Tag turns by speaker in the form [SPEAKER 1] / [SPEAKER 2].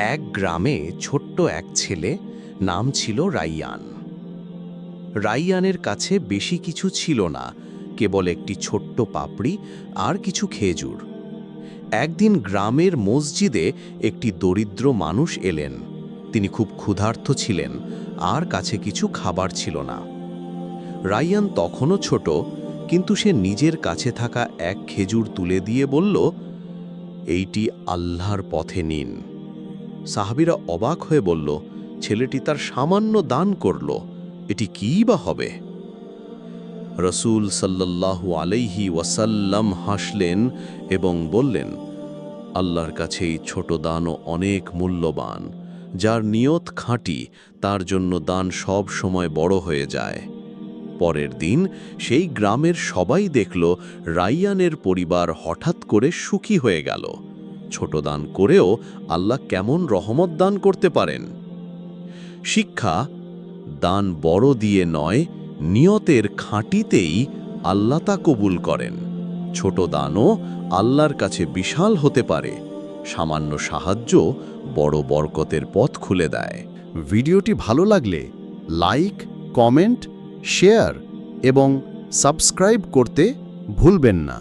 [SPEAKER 1] এক গ্রামে ছোট্ট এক ছেলে নাম ছিল রাইয়ান। রাইয়ানের কাছে বেশি কিছু ছিল না, কেবল একটি ছোট্ট পাপড়ি আর কিছু খেজুর। একদিন গ্রামের মসজিদে একটি দরিদ্র মানুষ এলেন। তিনি খুব ক্ষুধার্ত ছিলেন, আর কাছে কিছু খাবার ছিল না। রাইয়ান তখনও ছোট, কিন্তু সে নিজের কাছে থাকা এক খেজুর তুলে দিয়ে বলল, এইটি আল্লাহর পথে নিন। সাহাবিরা অবাক হয়ে বলল, ছেলেটি তার সামান্য দান করল, এটি কী বা হবে? রসুল সাল্লাল্লাহু আলাইহি ওয়াসাল্লাম হাসলেন এবং বললেন, আল্লাহর কাছে এই ছোট দানও অনেক মূল্যবান, যার নিয়ত খাঁটি, তার জন্য দান সব সময় বড় হয়ে যায়। পরের দিন সেই গ্রামের সবাই দেখল রাইয়ানের পরিবার হঠাৎ করে সুখী হয়ে গেল। ছোট দান করেও আল্লাহ কেমন রহমত দান করতে পারেন? শিক্ষা, দান বড় দিয়ে নয়, নিয়তের খাঁটিতেই আল্লাহ তা কবুল করেন। ছোট দানও আল্লাহর কাছে বিশাল হতে পারে, সামান্য সাহায্য বড় বরকতের পথ খুলে দেয়।
[SPEAKER 2] ভিডিওটি ভালো লাগলে লাইক, কমেন্ট, শেয়ার এবং সাবস্ক্রাইব করতে ভুলবেন না।